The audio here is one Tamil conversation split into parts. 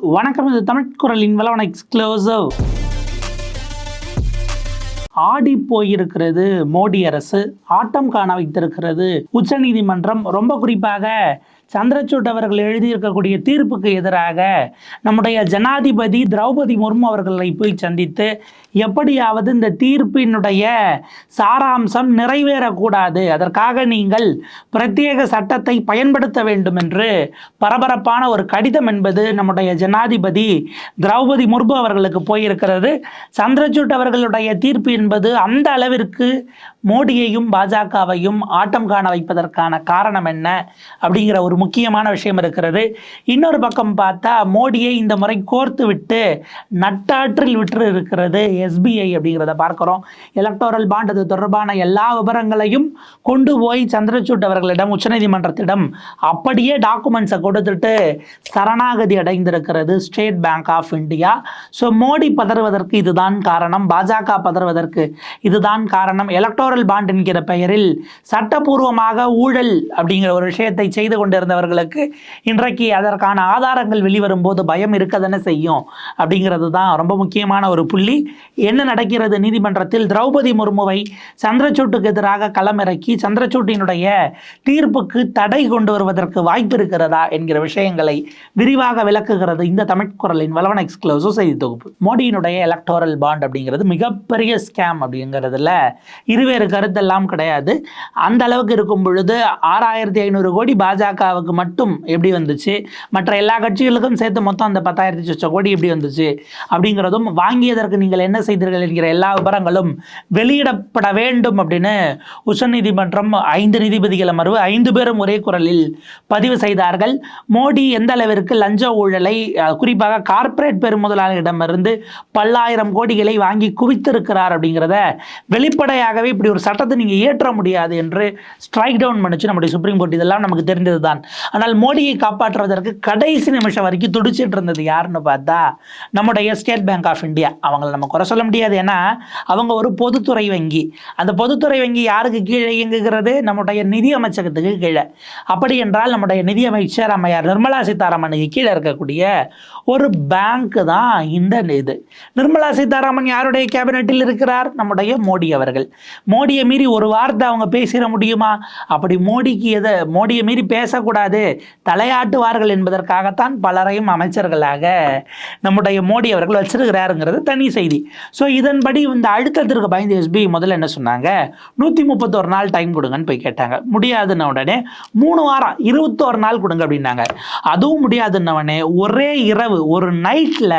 வணக்கம் இது தமிழ் குரலின் வளவன எக்ஸ்க்ளோசிவ் ஆடி போயிருக்கிறது மோடி அரசு ஆட்டம் காண வைத்திருக்கிறது. உச்சநீதிமன்றம் ரொம்ப குறிப்பாக சந்திரசூட் அவர்கள் எழுதியிருக்கக்கூடிய தீர்ப்புக்கு எதிராக நம்முடைய ஜனாதிபதி திரௌபதி முர்மு அவர்களை போய் சந்தித்து எப்படியாவது இந்த தீர்ப்பினுடைய சாராம்சம் நிறைவேறக்கூடாது. அதற்காக நீங்கள் பிரத்யேக சட்டத்தை பயன்படுத்த வேண்டும் என்று பரபரப்பான ஒரு கடிதம் என்பது நம்முடைய ஜனாதிபதி திரௌபதி முர்மு அவர்களுக்கு போயிருக்கிறது. சந்திரசூட் அவர்களுடைய தீர்ப்பு என்பது அந்த அளவிற்கு மோடியையும் பாஜகவையும் ஆட்டம் காண வைப்பதற்கான காரணம் என்ன? அப்படிங்கிற ஒரு முக்கியமான விஷயம் இருக்கிறது. இன்னொரு பக்கம் பார்த்தா மோடியை இந்த முறை கோர்த்து விட்டு நட்டாற்றில் விட்டு இருக்கிறது எஸ்பிஐ அப்படிங்கிறத பார்க்குறோம். எலக்டோரல் பாண்ட் அது தொடர்பான எல்லா விவரங்களையும் கொண்டு போய் சந்திரசூட் அவர்களிடம் உச்சநீதிமன்றத்திடம் அப்படியே டாக்குமெண்ட்ஸை கொடுத்துட்டு சரணாகதி அடைந்திருக்கிறது State Bank of India. So Modi பதறுவதற்கு இதுதான் காரணம். பாஜக பதறுவதற்கு இதுதான் காரணம். எலக்டோரல் பாண்ட் என்கிற பெயரில் சட்டப்பூர்வமாக ஊழல் அப்படிங்கிற ஒரு விஷயத்தை செய்து இருந்தவர்களுக்கு இன்றைக்கு அதற்கான ஆதாரங்கள் வெளிவரும்போது பயம் இருக்க தானே செய்யும்? அப்படிங்கிறது தான் ரொம்ப முக்கியமான ஒரு புள்ளி. என்ன நடக்கிறது? நீதிமன்றத்தில் திரௌபதி முர்முவை சந்திரசூட்டுக்கு எதிராக களமிறக்கி சந்திரசூட்டினுடைய தீர்ப்புக்கு தடை கொண்டு வருவதற்கு வாய்ப்பு இருக்கிறதா என்கிற விஷயங்களை விரிவாக விளக்குகிறது இந்த தமிழ் குரலின் வளவன் எக்ஸ்க்ளூசிவ் செய்தி தொகுப்பு. மோடியினுடைய எலக்டோரல் பாண்ட் அப்படிங்கிறது மிகப்பெரிய ஸ்கேம் அப்படிங்கிறதுல இருவேறு கருத்தெல்லாம் கிடையாது. அந்த அளவுக்கு இருக்கும் பொழுது ஆறாயிரத்தி ஐநூறு கோடி பாஜக பாஜகவுக்கு மட்டும் எப்படி வந்துச்சு? மற்ற எல்லா கட்சிகளுக்கும் சேர்த்து மொத்தம் அந்த பத்தாயிரத்தி சொச்ச கோடி எப்படி வந்துச்சு? அப்படிங்கிறதும் வாங்கியதற்கு நீங்கள் என்ன செய்தீர்கள் என்கிற எல்லா விவரங்களும் வெளியிடப்பட வேண்டும் அப்படின்னு உச்சநீதிமன்றம் ஐந்து நீதிபதிகள் அமர்வு ஐந்து பேரும் ஒரே குரலில் பதிவு செய்தார்கள். மோடி எந்த அளவிற்கு லஞ்ச ஊழலை குறிப்பாக கார்ப்பரேட் பெருமுதலாளிகளிடமிருந்து பல்லாயிரம் கோடிகளை வாங்கி குவித்திருக்கிறார் அப்படிங்கிறத வெளிப்படையாகவே இப்படி ஒரு சட்டத்தை நீங்கள் இயற்ற முடியாது என்று ஸ்ட்ரைக் டவுன் பண்ணிச்சு நம்முடைய சுப்ரீம் கோர்ட் இதெல்லாம் நமக்கு தெரிந்தது தான் ஆனால் மோடியை காப்பாற்றுவதற்கு கடைசி நிமிஷம் வரைக்கும் துடிச்சிட்டு இருந்தது யாருன்னு பார்த்தா நம்முடைய ஸ்டேட் பேங்க் ஆஃப் இந்தியா. அவங்கள நம்ம குறை சொல்ல முடியாது. ஏன்னா அவங்க ஒரு பொதுத்துறை வங்கி. அந்த பொதுத்துறை வங்கி யாருக்கு கீழே இயங்குகிறது? நம்முடைய நிதி அமைச்சகத்துக்கு கீழே. அப்படி என்றால் நம்முடைய நிதி அமைச்சர் அம்மையார் நிர்மலா சீதாராமனுக்கு கீழே இருக்கக்கூடிய ஒரு பேங்க் தான் இந்த இது. நிர்மலா சீதாராமன் யாருடைய கேபினட்டில் இருக்கிறார்? நம்முடைய மோடி அவர்கள். மோடியை மீறி ஒரு வார்த்தை அவங்க பேசிட முடியுமா? அப்படி மோடிக்கு எதை மோடியை மீறி பேசக்கூடாது தலையாட்டுவார்கள் என்பதற்காகத்தான் பலரையும் அமைச்சர்களாக நம்முடைய மோடி அவர்கள் வச்சிருக்கிறாருங்கிறது தனி செய்தி. ஸோ இதன்படி இந்த அழுத்தத்திற்கு பயந்து எஸ்பி முதல்ல என்ன சொன்னாங்க? நூற்றி முப்பத்தோரு நாள் டைம் கொடுங்கன்னு போய் கேட்டாங்க. முடியாதுன்ன உடனே மூணு வாரம் இருபத்தோரு நாள் கொடுங்க அப்படின்னாங்க. அதுவும் முடியாதுன்ன உடனே ஒரே இரவு ஒரு நைட்டில்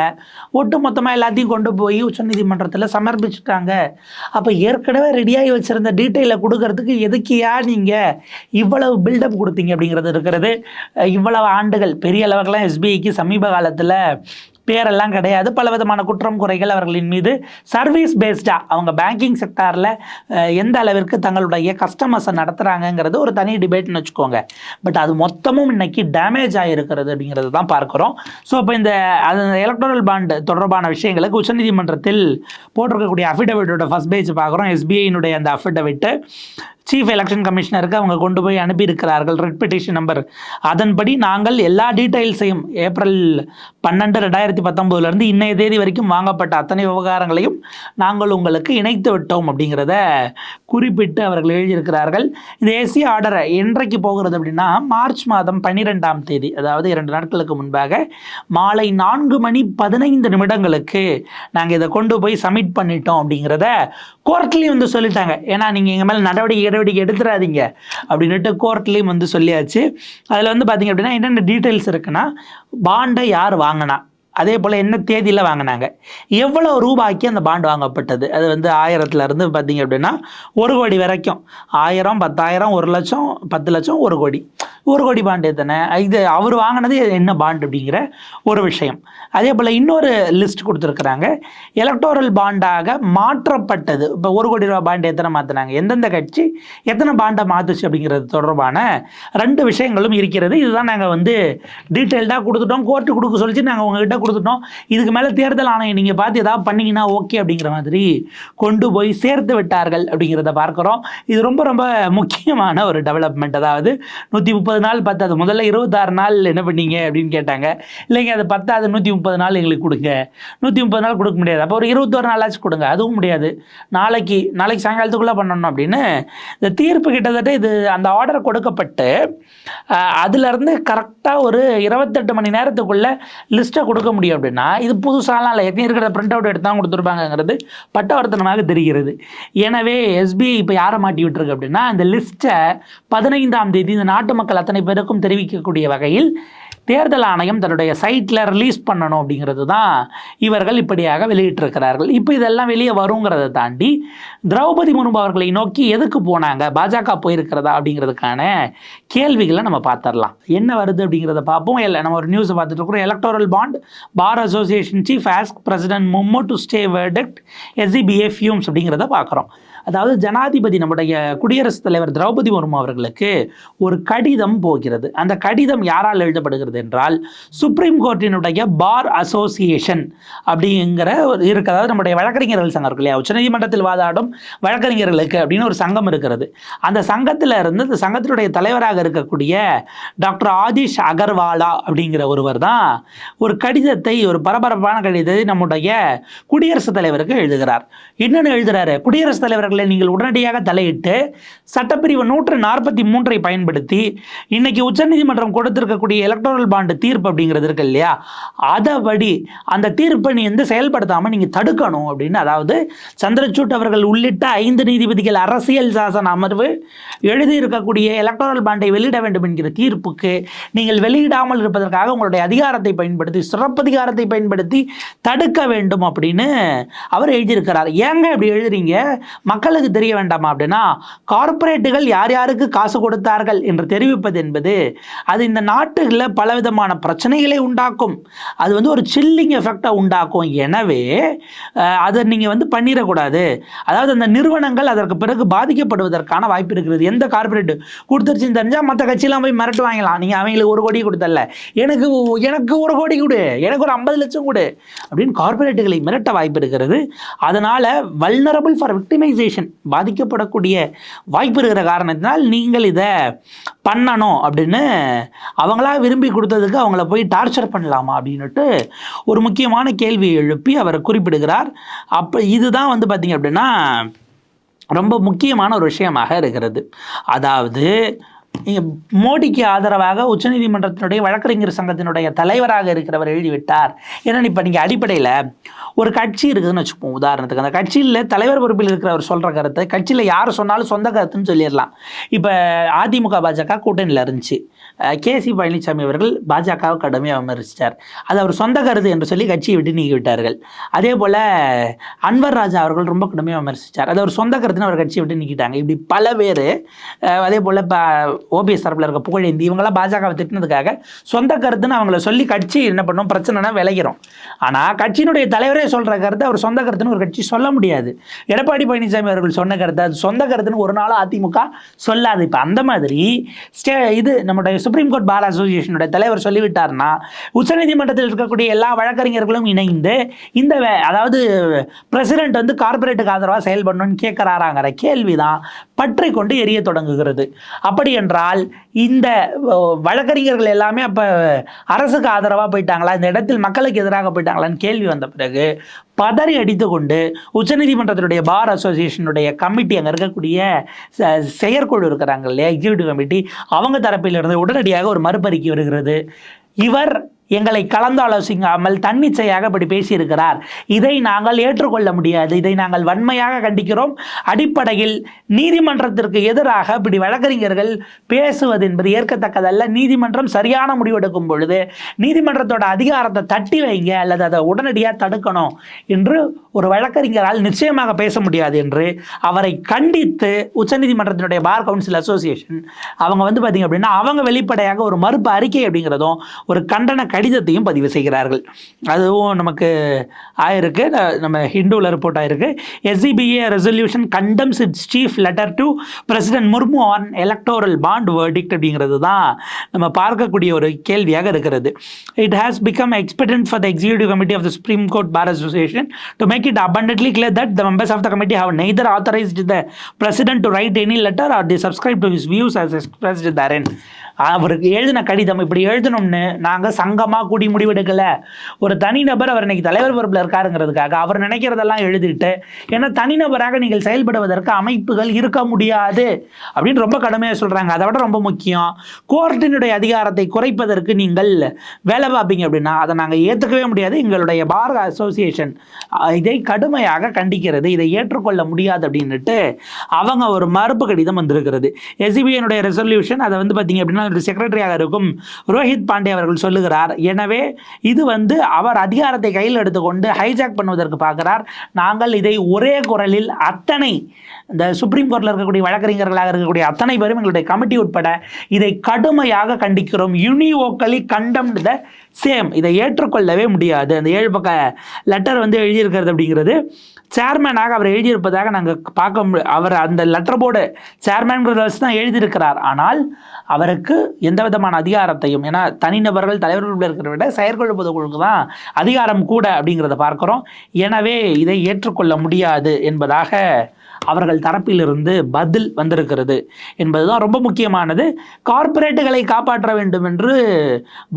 ஒட்டு மொத்தமாக எல்லாத்தையும் கொண்டு போய் உச்சநீதிமன்றத்தில் சமர்ப்பிச்சுட்டாங்க. அப்போ ஏற்கனவே ரெடியாகி வச்சுருந்த டீட்டெயிலை கொடுக்கறதுக்கு எதுக்கியா நீங்கள் இவ்வளவு பில்டப் கொடுத்தீங்க அப்படிங்கிறது இருக்கிறது இவ்வளவு ஆண்டுகள் பெரிய அளவுக்குலாம் எஸ்பிஐக்கு சமீப காலத்தில் பேரெல்லாம் கிடையாது. பல விதமான குற்றம் குறைகள் அவர்களின் மீது சர்வீஸ் பேஸ்டாக அவங்க பேங்கிங் செக்டாரில் எந்த அளவிற்கு தங்களுடைய கஸ்டமர்ஸை நடத்துகிறாங்கங்கிறது ஒரு தனி டிபேட்னு வச்சுக்கோங்க. பட் அது மொத்தமும் இன்னைக்கு டேமேஜ் ஆகிருக்கிறது அப்படிங்கிறது தான் பார்க்குறோம். ஸோ இப்போ இந்த அது எலக்ட்ரல் பாண்டு தொடர்பான விஷயங்களுக்கு உச்சநீதிமன்றத்தில் போட்டிருக்கக்கூடிய அஃபிடவிட்டோட ஃபஸ்ட் பேஜ் பார்க்குறோம். எஸ்பிஐனுடைய அந்த அஃபிடவிட்டு சீஃப் எலெக்ஷன் கமிஷனருக்கு அவங்க கொண்டு போய் அனுப்பியிருக்கிறார்கள். ரெட் பெட்டிஷன் நம்பர் அதன்படி நாங்கள் எல்லா டீட்டெயில்ஸையும் ஏப்ரல் பன்னெண்டு ரெண்டாயிரத்தி பத்தொம்போதுலேருந்து இன்னைய தேதி வரைக்கும் வாங்கப்பட்ட அத்தனை விவகாரங்களையும் நாங்கள் உங்களுக்கு இணைத்து விட்டோம் அப்படிங்கிறத குறிப்பிட்டு அவர்கள் எழுதியிருக்கிறார்கள். இந்த ஏசி ஆர்டரை என்றைக்கு போகிறது அப்படின்னா மார்ச் மாதம் பன்னிரெண்டாம் தேதி அதாவது இரண்டு நாட்களுக்கு முன்பாக மாலை நான்கு மணி பதினைந்து நிமிடங்களுக்கு நாங்கள் இதை கொண்டு போய் சப்மிட் பண்ணிட்டோம் அப்படிங்கிறத கோர்ட்லேயும் வந்து சொல்லிட்டாங்க. ஏன்னா நீங்கள் எங்கள் மேலே நடவடிக்கை நடவடிக்கை எடுத்துடாதீங்க அப்படின்னுட்டு கோர்ட்லேயும் வந்து சொல்லியாச்சு. அதில் வந்து பார்த்திங்க அப்படின்னா என்னென்ன டீட்டெயில்ஸ் இருக்குன்னா பாண்டை யார் வாங்கினா? அதே போல் என்ன தேதியில் வாங்கினாங்க? எவ்வளோ ரூபாய்க்கு அந்த பாண்டு வாங்கப்பட்டது? அது வந்து ஆயிரத்துலேருந்து பார்த்தீங்க அப்படின்னா ஒரு கோடி வரைக்கும். ஆயிரம் பத்தாயிரம் ஒரு லட்சம் பத்து லட்சம் ஒரு கோடி. ஒரு கோடி பாண்டு எத்தனை? இது அவர் வாங்கினது என்ன பாண்டு அப்படிங்கிற ஒரு விஷயம். அதே போல் இன்னொரு லிஸ்ட் கொடுத்துருக்குறாங்க. எலக்டோரல் பாண்டாக மாற்றப்பட்டது. இப்போ ஒரு கோடி ரூபா பாண்டு எத்தனை மாற்றினாங்க எந்தெந்த கட்சி எத்தனை பாண்டை மாற்றுச்சு அப்படிங்கிறது தொடர்பான ரெண்டு விஷயங்களும் இருக்கிறது. இதுதான் நாங்கள் வந்து டீட்டெயில்டாக கொடுத்துட்டோம். கோர்ட்டு கொடுக்க சொல்லிச்சு நாங்கள் உங்ககிட்ட கொடுத்துட்டோம். இதுக்கு மேலே தேர்தல் ஆணையம் நீங்கள் பார்த்து ஏதாவது பண்ணீங்கன்னா ஓகே அப்படிங்கிற மாதிரி கொண்டு போய் சேர்த்து விட்டார்கள் அப்படிங்கிறத பார்க்குறோம். இது ரொம்ப ரொம்ப முக்கியமான ஒரு டெவலப்மெண்ட் அதாவது நூற்றி முப்பது முப்பது நாள் பத்தாது. முதல்ல இருபத்தாறு நாள் என்ன பண்ணீங்க அப்படின்னு கேட்டாங்க. இல்லைங்க அது பத்தாது. நூற்றி முப்பது நாள் எங்களுக்கு கொடுங்க. நூற்றி முப்பது நாள் கொடுக்க முடியாது. அப்போ ஒரு இருபத்தோரு நாளாச்சும் கொடுங்க. அதுவும் முடியாது. நாளைக்கு நாளைக்கு சாயங்காலத்துக்குள்ளே பண்ணணும் அப்படின்னு இந்த தீர்ப்பு கிட்டத்தட்ட இது அந்த ஆர்டர் கொடுக்கப்பட்டு அதுலேருந்து கரெக்டாக ஒரு இருபத்தெட்டு மணி நேரத்துக்குள்ளே லிஸ்ட்டை கொடுக்க முடியும் அப்படின்னா இது புதுசாலாம் இல்லை. எத்தனை இருக்கிற பிரிண்ட் அவுட் எடுத்து தான் கொடுத்துருப்பாங்கங்கிறது பட்டவர்த்தனமாக தெரிகிறது. எனவே எஸ்பிஐ இப்போ யாரை மாட்டி விட்டுருக்கு அப்படின்னா அந்த லிஸ்ட்டை பதினைந்தாம் தேதி இந்த நாட்டு மக்கள் அத்தனை பேருக்கும் தெரிவிக்கக்கூடிய வகையில் தேர்தல் ஆணையம் தன்னுடைய சைட்டில் ரிலீஸ் பண்ணணும் அப்படிங்கிறது தான் இவர்கள் இப்படியாக வெளியிட்டிருக்கிறார்கள். இப்போ இதெல்லாம் வெளியே வருங்கிறத தாண்டி திரௌபதி முர்மு அவர்களை நோக்கி எதுக்கு போனாங்க? பாஜக போயிருக்கிறதா அப்படிங்கிறதுக்கான கேள்விகளை நம்ம பார்த்துடலாம். என்ன வருது அப்படிங்கிறத பார்ப்போம். இல்லை நம்ம ஒரு நியூஸை பார்த்துட்டு இருக்கிறோம். Electoral bond bar association chief ask president மும்மோ to stay verdict SEBA fumes அப்படிங்கிறத பார்க்குறோம். அதாவது ஜனாதிபதி நம்முடைய குடியரசுத் தலைவர் திரௌபதி முர்மு அவர்களுக்கு ஒரு கடிதம் போகிறது. அந்த கடிதம் யாரால் எழுதப்படுகிறது என்றால் சுப்ரீம் கோர்ட்டினுடைய பார் அசோசியேஷன் அப்படிங்கிற ஒரு இருக்கு. அதாவது நம்முடைய வழக்கறிஞர்கள் சங்கம் இருக்கு இல்லையா? உச்சநீதிமன்றத்தில் வாதாடும் வழக்கறிஞர்களுக்கு அப்படின்னு ஒரு சங்கம் இருக்கிறது. அந்த சங்கத்தில் இருந்து இந்த சங்கத்தினுடைய தலைவராக இருக்கக்கூடிய டாக்டர் ஆதிஷ் அகர்வாலா அப்படிங்கிற ஒருவர் தான் ஒரு கடிதத்தை ஒரு பரபரப்பான கடிதத்தை நம்முடைய குடியரசுத் தலைவருக்கு எழுதுகிறார். என்னென்னு எழுதுகிறாரு குடியரசுத் தலைவர்கள் நீங்கள் உடனடியாக தலையிட்டு சட்டப்பிரிவு நூற்று நாற்பத்தி மூன்றை பயன்படுத்தி இன்னைக்கு உச்சநீதிமன்றம் கொடுத்திருக்கக்கூடிய எலக்ட்ரல் பாண்டு தீர்ப்பு அப்படிங்கிறது இருக்கு இல்லையா? அதபடி அந்த தீர்ப்பை நீ வந்து செயல்படுத்தாமல் நீங்கள் தடுக்கணும் அப்படின்னு அதாவது சந்திரசூட் அவர்கள் உள்ளிட்ட ஐந்து நீதிபதிகள் அரசியல் சாசன அமர்வு எழுதியிருக்கக்கூடிய எலக்ட்ரல் பாண்டை வெளியிட வேண்டும் என்கிற தீர்ப்புக்கு நீங்கள் வெளியிடாமல் இருப்பதற்காக உங்களுடைய அதிகாரத்தை பயன்படுத்தி சிறப்பதிகாரத்தை பயன்படுத்தி தடுக்க வேண்டும் அப்படின்னு அவர் எழுதியிருக்கிறார். ஏங்க இப்படி எழுதுறீங்க? மக்களுக்கு தெரிய வேண்டாமா அப்படின்னா கார்ப்பரேட்டுகள் யார் யாருக்கு காசு கொடுத்தார்கள் என்று தெரிவிப்பது என்பது அது இந்த நாட்டுகளில் பலவிதமான பிரச்சனைகளை உண்டாக்கும். அது வந்து ஒரு சில்லிங் எஃபெக்டை உண்டாக்கும். எனவே அதை நீங்கள் வந்து பண்ணிடக்கூடாது. அதாவது அந்த நிறுவனங்கள் அதற்கு பிறகு பாதிக்கப்படுவதற்கான வாய்ப்பு இருக்கிறது. எந்த கார்ப்பரேட் கொடுத்துருச்சுன்னு தெரிஞ்சால் மற்ற கட்சியெலாம் போய் மிரட்டு வாங்கலாம் நீங்கள் அவங்களுக்கு ஒரு கோடி கொடுத்தல எனக்கு எனக்கு ஒரு கோடி கொடு. எனக்கு ஒரு ஐம்பது லட்சம் கொடு. அப்படின்னு கார்ப்பரேட்டுகளை மிரட்ட வாய்ப்பு இருக்கிறது. அதனால் வல்னரபிள் ஃபார் விக்டிமைசேஷன் பாதிக்கப்படக்கூடிய வாய்ப்பு இருக்கிற காரணத்தினால் நீங்கள் இதை பண்ணணும் அப்படின்னு அவங்களா விரும்பி கொடுத்ததுக்கு அவங்கள போய் டார்ச்சர் பண்ணலாமா அப்படின்னுட்டு ஒரு முக்கியமான கேள்வியை எழுப்பி அவர் குறிப்பிடுகிறார். அப்போ இதுதான் வந்து பார்த்தீங்க அப்படின்னா ரொம்ப முக்கியமான ஒரு விஷயமாக இருக்கிறது. அதாவது மோடிக்கு ஆதரவாக உச்சநீதிமன்றத்தினுடைய வழக்கறிஞர் சங்கத்தினுடைய தலைவராக இருக்கிறவர் எழுதிவிட்டார். ஏன்னா இப்போ நீங்கள் அடிப்படையில் ஒரு கட்சி இருக்குதுன்னு வச்சுப்போம் உதாரணத்துக்கு. அந்த கட்சியில் தலைவர் பொறுப்பில் இருக்கிறவர் சொல்கிற கருத்தை கட்சியில் யார் சொன்னாலும் சொந்த கருத்துன்னு சொல்லிடலாம். இப்போ அதிமுக பாஜக கூட்டணியில் இருந்துச்சு. கேசி பழனிசாமி அவர்கள் பாஜகவை கடுமையாக விமர்சித்தார் அது அவர் சொந்த கருது என்று சொல்லி கட்சியை விட்டு நீக்கிவிட்டார்கள். அதே போல் அன்வர் ராஜா அவர்கள் ரொம்ப கடுமையாக விமர்சித்தார் அது அவர் சொந்த கருத்துன்னு அவர் கட்சியை விட்டு நீக்கிட்டாங்க. இப்படி பல பேர் அதே போல் இப்போ ஓபிஎஸ் தரப்பில் இருக்க புகழேந்தி இவங்களாம் பாஜகவை திட்டினதுக்காக சொந்த கருத்துன்னு அவங்கள சொல்லி கட்சி என்ன பண்ணும்? பிரச்சனைனா விளைகிறோம் ஆனால் கட்சியினுடைய தலைவரே சொல்கிற கருத்து அவர் சொந்த கருத்துன்னு ஒரு கட்சி சொல்ல முடியாது. எடப்பாடி பழனிசாமி அவர்கள் சொன்ன கருத்து அது சொந்த கருத்துன்னு ஒரு நாள் அதிமுக சொல்லாது. இப்போ அந்த மாதிரி ஸ்டே இது நம்முடைய சுப்ரீம் கோர்ட் பார் அசோசியேஷனுடைய தலைவர் சொல்லிவிட்டார்னா உச்சநீதிமன்றத்தில் இருக்கக்கூடிய எல்லா வழக்கறிஞர்களும் இணைந்து இந்த அதாவது பிரசிடென்ட் வந்து கார்ப்பரேட்டுக்கு ஆதரவாக செயல்படணும்னு கேட்குறாராங்கிற கேள்விதான் பற்றி கொண்டு எரிய தொடங்குகிறது. அப்படி என்றால் இந்த வழக்கறிஞர்கள் எல்லாமே அப்போ அரசுக்கு ஆதரவாக போயிட்டாங்களா? இந்த இடத்தில் மக்களுக்கு எதிராக போயிட்டாங்களான்னு கேள்வி வந்த பிறகு பதறி அடித்து கொண்டு உச்சநீதிமன்றத்தினுடைய பார் அசோசியேஷனுடைய கமிட்டி அங்கே இருக்கக்கூடிய ச- செயற்குழு இருக்கிறாங்க இல்லையா? Executive committee. அவங்க தரப்பிலிருந்து உடனடியாக ஒரு மறுபறிக்கை வருகிறது. இவர் எங்களை கலந்தாலோசிக்காமல் தன்னிச்சையாக இப்படி பேசியிருக்கிறார். இதை நாங்கள் ஏற்றுக்கொள்ள முடியாது. இதை நாங்கள் வன்மையாக கண்டிக்கிறோம். அடிப்படையில் நீதிமன்றத்திற்கு எதிராக இப்படி வழக்கறிஞர்கள் பேசுவது என்பது ஏற்கத்தக்கதல்ல. நீதிமன்றம் சரியான முடிவெடுக்கும் பொழுது நீதிமன்றத்தோட அதிகாரத்தை தட்டி வைங்க அல்லது அதை உடனடியாக தடுக்கணும் என்று ஒரு வழக்கறிஞரால் நிச்சயமாக பேச முடியாது என்று அவரை கண்டித்து உச்சநீதிமன்றத்தினுடைய பார் கவுன்சில் அசோசியேஷன் அவங்க வந்து பார்த்தீங்க அப்படின்னா அவங்க வெளிப்படையாக ஒரு மறுப்பு அறிக்கை அப்படிங்கிறதும் ஒரு கண்டன கடிதத்தையும் பதிவு செய்கிறார்கள். அதுவும் நமக்கு ஆயிருக்கு. நம்ம ஹிந்துவில் ரிப்போர்ட் ஆயிருக்கு SEBA resolution condemns its chief letter to president Murmu on electoral bond verdict அப்படிங்கிறது தான் நம்ம பார்க்கக்கூடிய ஒரு கேள்வியாக இருக்கிறது. It has become expectant for the executive committee of the supreme court bar association to make it abundantly clear that the members of the committee have neither authorised the president to write any letter or the subscribe to his views as expressed therein. அவருக்கு எழுதின கடிதம் இப்படி எழுதணும்னு நாங்கள் சங்கம் கூட்டமாக கூடி முடிவெடுக்கல. ஒரு தனிநபர் அவர் இன்னைக்கு தலைவர் பொறுப்பில் இருக்காருங்கிறதுக்காக அவர் நினைக்கிறதெல்லாம் எழுதிட்டு ஏன்னா தனிநபராக நீங்கள் செயல்படுவதற்கு அமைப்புகள் இருக்க முடியாது அப்படின்னு ரொம்ப கடுமையாக சொல்கிறாங்க அதை விட ரொம்ப முக்கியம் கோர்ட்டினுடைய அதிகாரத்தை குறைப்பதற்கு நீங்கள் வேலை பார்ப்பீங்க அப்படின்னா அதை நாங்கள் ஏற்றுக்கவே முடியாது. எங்களுடைய பார் அசோசியேஷன் இதை கடுமையாக கண்டிக்கிறது இதை ஏற்றுக்கொள்ள முடியாது அப்படின்னுட்டு அவங்க ஒரு மறுப்பு கடிதம் வந்திருக்கிறது. எஸ்பிஐனுடைய ரெசல்யூஷன் அதை வந்து பார்த்தீங்க அப்படின்னா ஒரு செக்ரட்டரியாக இருக்கும் ரோஹித் பாண்டே அவர்கள் சொல்லுகிறார் எனவே இது வந்து அவர் அதிகாரத்தை கையில் எடுத்துக்கொண்டு ஹைஜாக் பண்ணுவதற்கு பார்க்கிறார். நாங்கள் இதை ஒரே குரலில் அத்தனை இந்த சுப்ரீம் கோர்ட்டில் இருக்கக்கூடிய வழக்கறிஞர்களாக இருக்கக்கூடிய அத்தனை பேரும் எங்களுடைய கமிட்டி உட்பட இதை கடுமையாக கண்டிக்கிறோம். யூனிவோக்கலி கண்டம் த சேம் இதை ஏற்றுக்கொள்ளவே முடியாது. அந்த ஏழு பக்க லெட்டர் வந்து எழுதியிருக்கிறது அப்படிங்கிறது. சேர்மேனாக அவர் எழுதியிருப்பதாக நாங்கள் பார்க்க மு அவர் அந்த லெட்டர் போர்டு சேர்மேன்கிறத வச்சு தான் எழுதியிருக்கிறார். ஆனால் அவருக்கு எந்த விதமான அதிகாரத்தையும் ஏன்னா தனிநபர்கள் தலைவர்கள் இருக்கிற விட செயற்குழு பொதுக்குழுக்கு தான் அதிகாரம் கூட அப்படிங்கிறத பார்க்குறோம். எனவே இதை ஏற்றுக்கொள்ள முடியாது என்பதாக அவர்கள் தரப்பிலிருந்து பதில் வந்திருக்கிறது என்பதுதான் ரொம்ப முக்கியமானது. கார்ப்பரேட்டுகளை காப்பாற்ற வேண்டும் என்று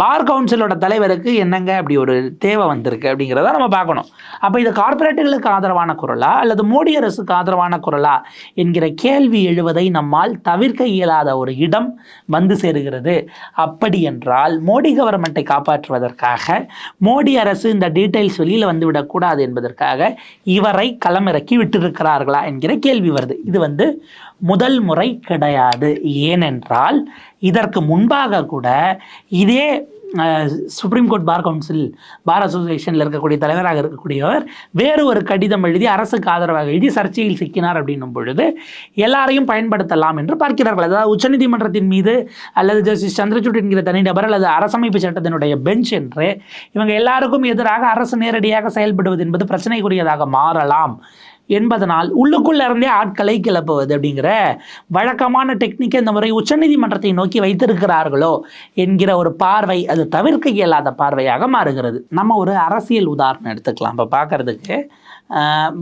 பார் கவுன்சிலோட தலைவருக்கு என்னங்க அப்படி ஒரு தேவை வந்திருக்கு அப்படிங்கிறத நம்ம பார்க்கணும். அப்போ இது கார்ப்பரேட்டுகளுக்கு ஆதரவான குரலா அல்லது மோடி அரசுக்கு ஆதரவான குரலா என்கிற கேள்வி எழுவதை நம்மால் தவிர்க்க இயலாத ஒரு இடம் வந்து சேருகிறது. அப்படி என்றால் மோடி கவர்மெண்ட்டை காப்பாற்றுவதற்காக மோடி அரசு இந்த டீட்டெயில்ஸ் வெளியில் வந்துவிடக்கூடாது என்பதற்காக இவரை களமிறக்கி விட்டிருக்கிறார்களா என்கிற கேள்வி வருது. இது வந்து முதல் முறை கிடையாது. ஏனென்றால் இதற்கு முன்பாக கூட இதே supreme court bar council bar அசோசியேஷனில் இருக்கக்கூடிய தலைவராக இருக்கக்கூடியவர் வேறு ஒரு கடிதம் எழுதி அரசுக்கு ஆதரவாக எழுதி சர்ச்சையில் சிக்கினார் அப்படின்னும் பொழுது எல்லாரையும் பயன்படுத்தலாம் என்று பார்க்கிறார்கள். அதாவது உச்சநீதிமன்றத்தின் மீது அல்லது ஜஸ்டிஸ் சந்திரசூட் என்கிற தனிநபர் அல்லது அரசமைப்பு சட்டத்தினுடைய பெஞ்ச் என்று இவங்க எல்லாருக்கும் எதிராக அரசு நேரடியாக செயல்படுவது என்பது பிரச்சனைக்குரியதாக மாறலாம். என்பதனால் உள்ளுக்குள்ள இருந்தே ஆட்களை கிளப்புவது அப்படிங்கிற வழக்கமான டெக்னிக்கை இந்த முறை உச்சநீதிமன்றத்தை நோக்கி வைத்திருக்கிறார்களோ என்கிற ஒரு பார்வை அது தவிர்க்க இயலாத பார்வையாக மாறுகிறது. நம்ம ஒரு அரசியல் உதாரணம் எடுத்துக்கலாம். இப்போ பார்க்கறதுக்கு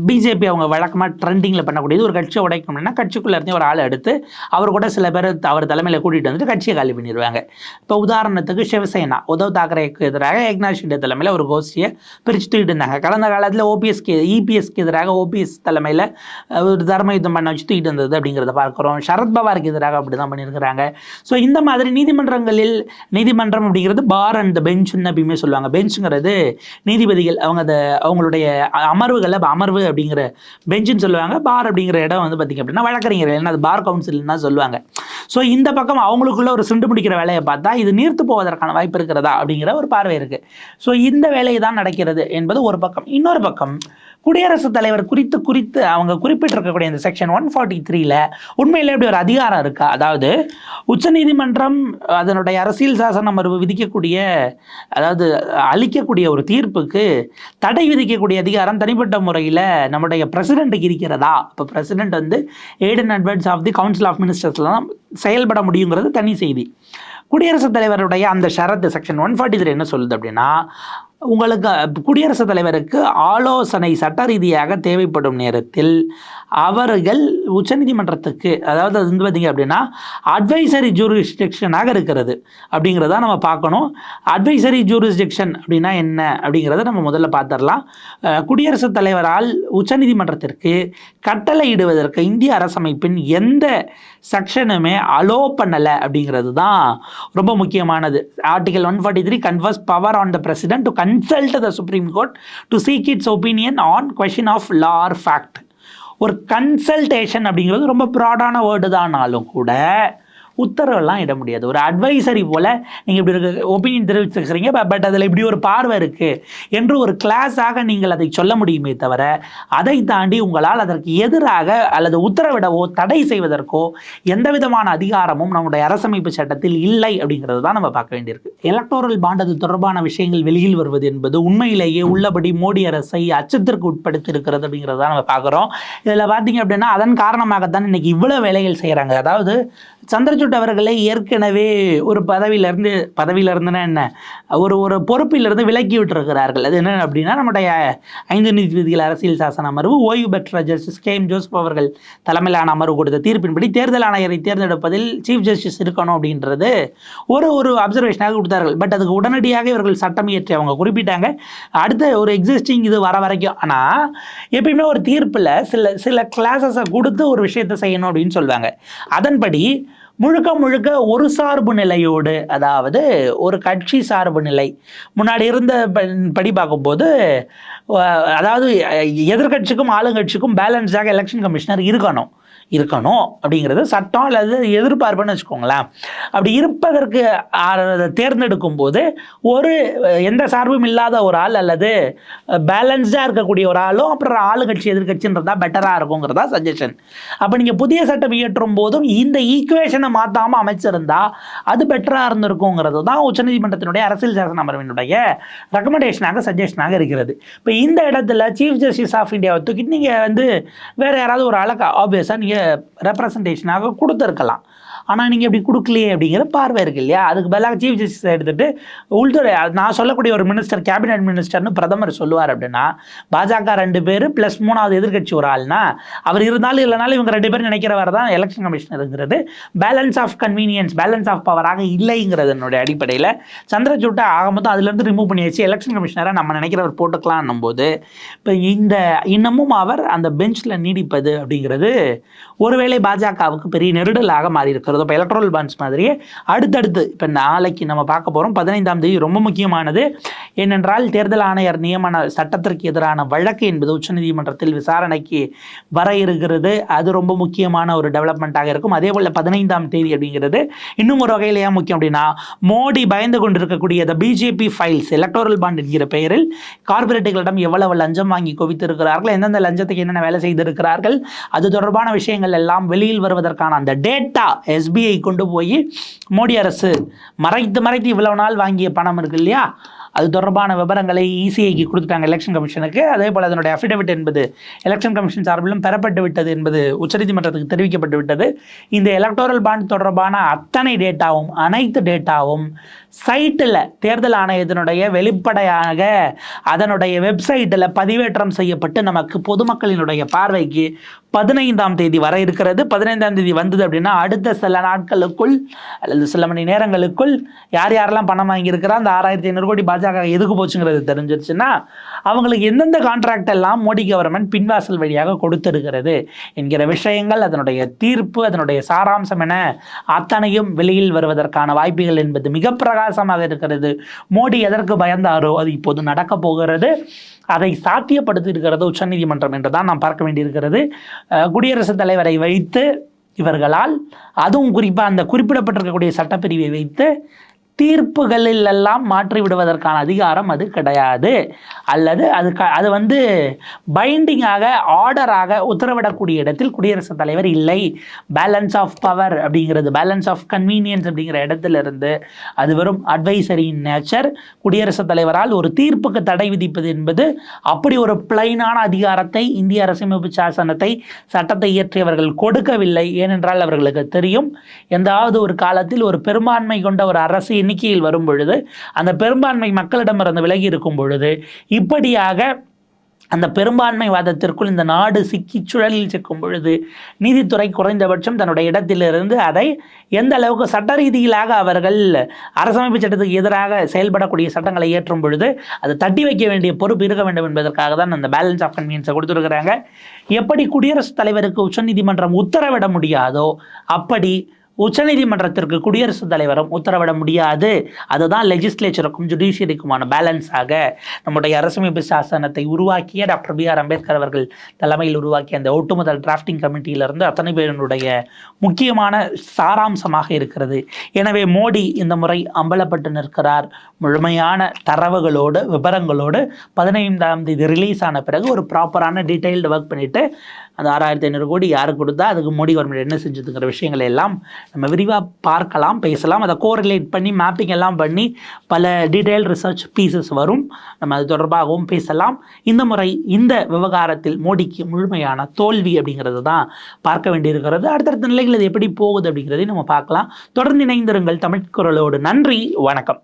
பிஜேபி அவங்க வழக்கமாக ட்ரெண்டிங்கில் பண்ணக்கூடியது ஒரு கட்சியை உடைக்கணும்னா கட்சிக்குள்ளே இருந்து ஒரு ஆள் எடுத்து அவர் கூட சில பேர் அவர் தலைமையில் கூட்டிகிட்டு வந்துட்டு கட்சியை காலி பண்ணிடுவாங்க. இப்போ உதாரணத்துக்கு சிவசேனா உத்தவ் தாக்கரேக்கு எதிராக ஏக்நாத் ஷிண்டே தலைமையில் ஒரு கோஷ்டியை பிரித்து தூக்கிட்டு இருந்தாங்க. கடந்த காலத்தில் ஓபிஎஸ்க்கு இபிஎஸ்க்கு எதிராக ஓபிஎஸ் தலைமையில் ஒரு தர்ம யுத்தம் பண்ண வச்சு தூக்கிட்டு வந்தது அப்படிங்கிறத பார்க்குறோம். சரத்பவாருக்கு எதிராக அப்படி தான் பண்ணியிருக்கிறாங்க. ஸோ இந்த மாதிரி நீதிமன்றங்களில் நீதிமன்றம் அப்படிங்கிறது பார் அண்ட் பெஞ்சுன்னு எப்பயுமே சொல்லுவாங்க. பெஞ்சுங்கிறது நீதிபதிகள் அவங்க அதை அவங்களுடைய அமர்வுகள் அமர்வு அப்படிங்கிற பெஞ்சுன்னு சொல்லுவாங்க பார் அப்படிங்கிற இடம் வந்து பார்த்திங்க அப்படின்னா வழக்கறிஞர் இல்லைன்னா அது பார் கவுன்சில்னா சொல்லுவாங்க. ஸோ இந்த பக்கம் அவங்களுக்குள்ள ஒரு சிண்டு முடிக்கிற வேலையை பார்த்தா இது நீர்த்து போவதற்கான வாய்ப்பு இருக்கிறதா அப்படிங்கிற ஒரு பார்வை இருக்குது ஸோ இந்த வேலையை தான் நடக்கிறது என்பது ஒரு பக்கம். இன்னொரு பக்கம் குடியரசுத் தலைவர் குறித்து குறித்து அவங்க குறிப்பிட்டிருக்கக்கூடிய இந்த செக்ஷன் ஒன் ஃபார்ட்டி த்ரீல உண்மையிலே இப்படி ஒரு அதிகாரம் இருக்கா? அதாவது உச்சநீதிமன்றம் அதனுடைய அரசியல் சாசன அமர்வு விதிக்கக்கூடிய அதாவது அளிக்கக்கூடிய ஒரு தீர்ப்புக்கு தடை விதிக்கக்கூடிய அதிகாரம் தனிப்பட்ட முறையில் நம்முடைய பிரசிடெண்ட்டுக்கு இருக்கிறதா? இப்போ பிரசிடெண்ட் வந்து aid and advice of the council of மினிஸ்டர்ஸ்லாம் செயல்பட முடியுங்கிறது தனி செய்தி. குடியரசுத் தலைவருடைய அந்த ஷரத்து செக்ஷன் ஒன் ஃபார்ட்டி த்ரீ என்ன சொல்லுது அப்படின்னா உங்களுக்கு குடியரசுத் தலைவருக்கு ஆலோசனை சட்ட ரீதியாக தேவைப்படும் நேரத்தில் அவர்கள் உச்சநீதிமன்றத்துக்கு அதாவது அது வந்து பார்த்திங்க அப்படின்னா அட்வைசரி ஜூரிஸ்டிக்ஷனாக இருக்கிறது அப்படிங்கிறத நம்ம பார்க்கணும். அட்வைசரி ஜூரிஸ்டிக்ஷன் அப்படின்னா என்ன அப்படிங்கிறத நம்ம முதல்ல பார்த்துடலாம். குடியரசுத் தலைவரால் உச்சநீதிமன்றத்திற்கு கட்டளையிடுவதற்கு இந்திய அரசமைப்பின் எந்த செக்ஷனுமே அலோ பண்ணலை அப்படிங்கிறது தான் ரொம்ப முக்கியமானது. Article one forty three confers power on the president to consult the supreme court to seek its opinion on question of law or fact ஒரு கன்சல்டேஷன் அப்படிங்கிறது ரொம்ப ப்ராடான வேர்டு தானாலும் கூட உத்தரவெல்லாம் இட முடியாது. ஒரு அட்வைசரி போல் நீங்கள் இப்படி இருக்க ஒப்பீனியன் தெரிவிச்சுக்கிறீங்க பட் அதில் இப்படி ஒரு பார்வை இருக்குது என்று ஒரு கிளாஸாக நீங்கள் அதை சொல்ல முடியுமே தவிர அதை தாண்டி உங்களால் அதற்கு எதிராக அல்லது உத்தரவிடவோ தடை செய்வதற்கோ எந்த விதமான அதிகாரமும் நம்முடைய அரசமைப்பு சட்டத்தில் இல்லை அப்படிங்கிறது தான் நம்ம பார்க்க வேண்டியிருக்கு. எலக்டோரல் பாண்ட் அது தொடர்பான விஷயங்கள் வெளியில் வருவது என்பது உண்மையிலேயே உள்ளபடி மோடி அரசை அச்சத்திற்கு உட்படுத்தி இருக்கிறது அப்படிங்கிறத நம்ம பார்க்குறோம். இதில் பார்த்தீங்க அப்படின்னா அதன் காரணமாகத்தான் இன்னைக்கு இவ்வளோ வேலைகள் செய்கிறாங்க அதாவது சந்திர சந்திரசூட் அவர்களை ஏற்கனவே ஒரு பதவியிலிருந்து பதவியிலிருந்துன்னா என்ன? ஒரு ஒரு பொறுப்பிலிருந்து விலக்கி விட்டுருக்கிறார்கள். அது என்ன அப்படின்னா நம்முடைய ஐந்து நீதிபதிகள் அரசியல் சாசன அமர்வு ஓய்வு பெற்ற ஜஸ்டிஸ் கே எம் ஜோசப் அவர்கள் தலைமையிலான அமர்வு கொடுத்த தீர்ப்பின்படி தேர்தல் ஆணையரை தேர்ந்தெடுப்பதில் சீஃப் ஜஸ்டிஸ் இருக்கணும் அப்படின்றது ஒரு ஒரு அப்சர்வேஷனாக கொடுத்தார்கள். பட் அதுக்கு உடனடியாக இவர்கள் சட்டம் இயற்றி அவங்க குறிப்பிட்டாங்க. அடுத்த ஒரு எக்ஸிஸ்டிங் இது வர வரைக்கும். ஆனால் எப்பயுமே ஒரு தீர்ப்பில் சில சில கிளாஸஸை கொடுத்து ஒரு விஷயத்தை செய்யணும் அப்படின்னு சொல்லுவாங்க. அதன்படி முழுக்க முழுக்க ஒரு சார்பு நிலையோடு அதாவது ஒரு கட்சி சார்பு நிலை. முன்னாடி இருந்த படி பார்க்கும்போது அதாவது எதிர்கட்சிக்கும் ஆளுங்கட்சிக்கும் பேலன்ஸாக எலெக்ஷன் கமிஷனர் இருக்கணும். இருக்கணும் அப்படிங்கிறது சட்டம் அல்லது எதிர்பார்ப்புன்னு வச்சுக்கோங்களேன். அப்படி இருப்பதற்கு தேர்ந்தெடுக்கும் போது ஒரு எந்த சார்பும் இல்லாத ஒரு ஆள் அல்லது பேலன்ஸ்டாக இருக்கக்கூடிய ஒரு ஆளும் அப்புறம் ஆளுங்கட்சி எதிர்கட்சின்றதா பெட்டராக இருக்குங்கிறதா சஜஷன் அப்போ நீங்கள் புதிய சட்டம் இயற்றும் போதும் இந்த ஈக்குவேஷனை மாற்றாமல் அமைச்சிருந்தா அது பெட்டராக இருந்திருக்குங்கிறது தான் உச்சநீதிமன்றத்தினுடைய அரசியல் சாசன அமர்வினுடைய ரெக்கமெண்டேஷனாக சஜஷனாக இருக்கிறது. இப்போ இந்த இடத்துல சீஃப் ஜஸ்டிஸ் ஆஃப் இந்தியாவை தூக்கிட்டு நீங்கள் வந்து வேறு யாராவது ஒரு ஆளுக்கு ஆப்வியஸாக நீங்கள் ரெப்ரசன்டேஷனாக கொடுத்துருக்கலாம். ஆனால் நீங்கள் இப்படி கொடுக்கலையே அப்படிங்கிற பார்வை இருக்கு இல்லையா? அதுக்கு பதிலாக சீஃப் ஜஸ்டிஸ் எடுத்துட்டு உள்துறை நான் சொல்லக்கூடிய ஒரு மினிஸ்டர் கேபினட் மினிஸ்டர்னு பிரதமர் சொல்லுவார் அப்படின்னா பாஜக ரெண்டு பேர் ப்ளஸ் மூணாவது எதிர்க்கட்சி ஒரு ஆள்னா அவர் இருந்தாலும் இல்லைனாலும் இவங்க ரெண்டு பேரும் நினைக்கிறவர் தான் election கமிஷனருங்கிறது balance of convenience balance of பவராக இல்லைங்கிறது என்னுடைய அடிப்படையில். சந்திரசூட்டை ஆகும்போது அதுலேருந்து ரிமூவ் பண்ணி வச்சு எலெக்ஷன் கமிஷனரை நம்ம நினைக்கிறவர் போட்டுக்கலாம்னும் போது இப்போ இந்த இன்னமும் அவர் அந்த பெஞ்சில் நீடிப்பது அப்படிங்கிறது ஒருவேளை பாஜகவுக்கு பெரிய நெருடலாக மாறி இருக்கிறது இப்போ எலக்ட்ரல் பாண்ட்ஸ் மாதிரியே அடுத்தடுத்து இப்போ நாளைக்கு நம்ம பார்க்க போகிறோம் பதினைந்தாம் தேதி ரொம்ப முக்கியமானது. ஏனென்றால் தேர்தல் ஆணையர் நியமன சட்டத்திற்கு எதிரான வழக்கு என்பது உச்சநீதிமன்றத்தில் விசாரணைக்கு வர இருக்கிறது. அது ரொம்ப முக்கியமான ஒரு டெவலப்மெண்ட்டாக இருக்கும். அதே போல் பதினைந்தாம் தேதி அப்படிங்கிறது இன்னும் ஒரு வகையில் ஏன் முக்கியம் அப்படின்னா மோடி பயந்து கொண்டிருக்கக்கூடிய பிஜேபி ஃபைல்ஸ் எலக்டோரல் பாண்ட் என்கிற பெயரில் கார்பரேட்டுகளிடம் எவ்வளவு லஞ்சம் வாங்கி குவித்திருக்கிறார்கள் எந்தெந்த லஞ்சத்துக்கு என்னென்ன வேலை செய்திருக்கிறார்கள் அது தொடர்பான விஷயங்கள் எல்லாம் வெளியில் வருவதற்கான அந்த டேட்டா எஸ்பிஐ கொண்டு போய் மோடி அரசு மறைத்து மறைத்து இவ்வளவு நாள் வாங்கிய பணம் இருக்கு இல்லையா? அது தொடர்பான விவரங்களை இசிஐக்கு கொடுத்துட்டாங்க எலெக்ஷன் கமிஷனுக்கு அதே போல் அதனுடைய அஃபிடவிட் என்பது எலெக்ஷன் கமிஷன் சார்பிலும் பெறப்பட்டு விட்டது என்பது உச்சநீதிமன்றத்துக்கு தெரிவிக்கப்பட்டு விட்டது. இந்த எலக்டோரல் பாண்ட் தொடர்பான அத்தனை டேட்டாவும் அனைத்து டேட்டாவும் சைட்டில் தேர்தல் ஆணையத்தினுடைய வெளிப்படையாக அதனுடைய வெப்சைட்டில் பதிவேற்றம் செய்யப்பட்டு நமக்கு பொதுமக்களினுடைய பார்வைக்கு பதினைந்தாம் தேதி வர இருக்கிறது. பதினைந்தாம் தேதி வந்தது அப்படின்னா அடுத்த சில நாட்களுக்குள் அல்லது சில மணி நேரங்களுக்குள் யார் யாரெல்லாம் பணம் வாங்கியிருக்கிறா அந்த ஆறாயிரத்தி ஐநூறு கோடி பாஜக எதுக்கு போச்சுங்கிறது தெரிஞ்சிருச்சுன்னா அவங்களுக்கு எந்தெந்த கான்ட்ராக்ட் எல்லாம் மோடி கவர்மெண்ட் பின்வாசல் வழியாக கொடுத்திருக்கிறது என்கிற விஷயங்கள் அதனுடைய தீர்ப்பு அதனுடைய சாராம்சம் என அத்தனையும் வெளியில் வருவதற்கான வாய்ப்புகள் என்பது மிக பிரகாசமாக இருக்கிறது. மோடி எதற்கு பயந்தாரோ அது இப்போது நடக்க போகிறது. அதை சாத்தியப்படுத்தி இருக்கிறது உச்சநீதிமன்றம் என்று தான் நாம் பார்க்க வேண்டியிருக்கிறது. குடியரசுத் தலைவரை வைத்து இவர்களால் அதுவும் குறிப்பாக அந்த குறிப்பிடப்பட்டிருக்கக்கூடிய சட்டப்பிரிவை வைத்து தீர்ப்புகளில் எல்லாம் மாற்றி விடுவதற்கான அதிகாரம் அது கிடையாது. அல்லது அது க அது வந்து பைண்டிங்காக ஆர்டராக உத்தரவிடக்கூடிய இடத்தில் குடியரசுத் தலைவர் இல்லை. பேலன்ஸ் ஆஃப் பவர் அப்படிங்கிறது பேலன்ஸ் ஆஃப் கன்வீனியன்ஸ் அப்படிங்கிற இடத்துலேருந்து அது வெறும் அட்வைசரி நேச்சர் குடியரசுத் தலைவரால் ஒரு தீர்ப்புக்கு தடை விதிப்பது என்பது அப்படி ஒரு பிளைனான அதிகாரத்தை இந்திய அரசியமைப்பு சாசனத்தை சட்டத்தை இயற்றியவர்கள் கொடுக்கவில்லை. ஏனென்றால் அவர்களுக்கு தெரியும் எந்தாவது ஒரு காலத்தில் ஒரு பெரும்பான்மை கொண்ட ஒரு அரசியல் எண்ணிக்கையில் வரும் பொழுது அந்த பெரும்பான்மை மக்களிடமிருந்து விலகி இருக்கும் பொழுது இப்படியாக அந்த பெரும்பான்மை வாதத்திற்குள் இந்த நாடு சிக்கி சுழலில் சிக்கும் பொழுது நீதித்துறை குறைந்தபட்சம் தன்னுடைய இடத்திலிருந்து அதை எந்த அளவுக்கு சட்ட ரீதியிலாக அவர்கள் அரசமைப்பு சட்டத்துக்கு எதிராக செயல்படக்கூடிய சட்டங்களை இயற்றும் பொழுது அதை தட்டி வைக்க வேண்டிய பொறுப்பு இருக்க வேண்டும் என்பதற்காக தான் அந்த பேலன்ஸ் ஆஃப் கன்வீனியன்ஸை கொடுத்துருக்குறாங்க. எப்படி குடியரசுத் தலைவருக்கு உச்சநீதிமன்றம் உத்தரவிட முடியாதோ அப்படி உச்சநீதிமன்றத்திற்கு குடியரசுத் தலைவரும் உத்தரவிட முடியாது. அதுதான் லெஜிஸ்லேச்சருக்கும் ஜுடிஷியரிக்குமான பேலன்ஸாக நம்முடைய அரசமைப்பு சாசனத்தை உருவாக்கிய டாக்டர் பி ஆர் அம்பேத்கர் அவர்கள் தலைமையில் உருவாக்கிய அந்த ஒட்டுமுதல் டிராஃப்டிங் கமிட்டியிலிருந்து அத்தனை பேரினுடைய முக்கியமான சாராம்சமாக இருக்கிறது. எனவே மோடி இந்த முறை அம்பலப்பட்டு நிற்கிறார். முழுமையான தரவுகளோடு விவரங்களோடு பதினைந்தாம் தேதி ரிலீஸ் ஆன பிறகு ஒரு ப்ராப்பரான டீட்டெயில்டு ஒர்க் பண்ணிவிட்டு அந்த ஆறாயிரத்தி ஐநூறு கோடி யாருக்கு கொடுத்தா அதுக்கு மோடி கவர்மெண்ட் என்ன செஞ்சதுங்கிற விஷயங்களை எல்லாம் நம்ம விரிவாக பார்க்கலாம் பேசலாம். அதை கோரிலேட் பண்ணி மேப்பிங் எல்லாம் பண்ணி பல டீட்டெயில் ரிசர்ச் பீசஸ் வரும். நம்ம அது தொடர்பாகவும் பேசலாம். இந்த முறை இந்த விவகாரத்தில் மோடிக்கு முழுமையான தோல்வி அப்படிங்கிறது தான் பார்க்க வேண்டியிருக்கிறது. அடுத்தடுத்த நிலைகள் இது எப்படி போகுது அப்படிங்கிறதையும் நம்ம பார்க்கலாம். தொடர்ந்து இணைந்திருங்கள் தமிழ் குரலோடு. நன்றி வணக்கம்.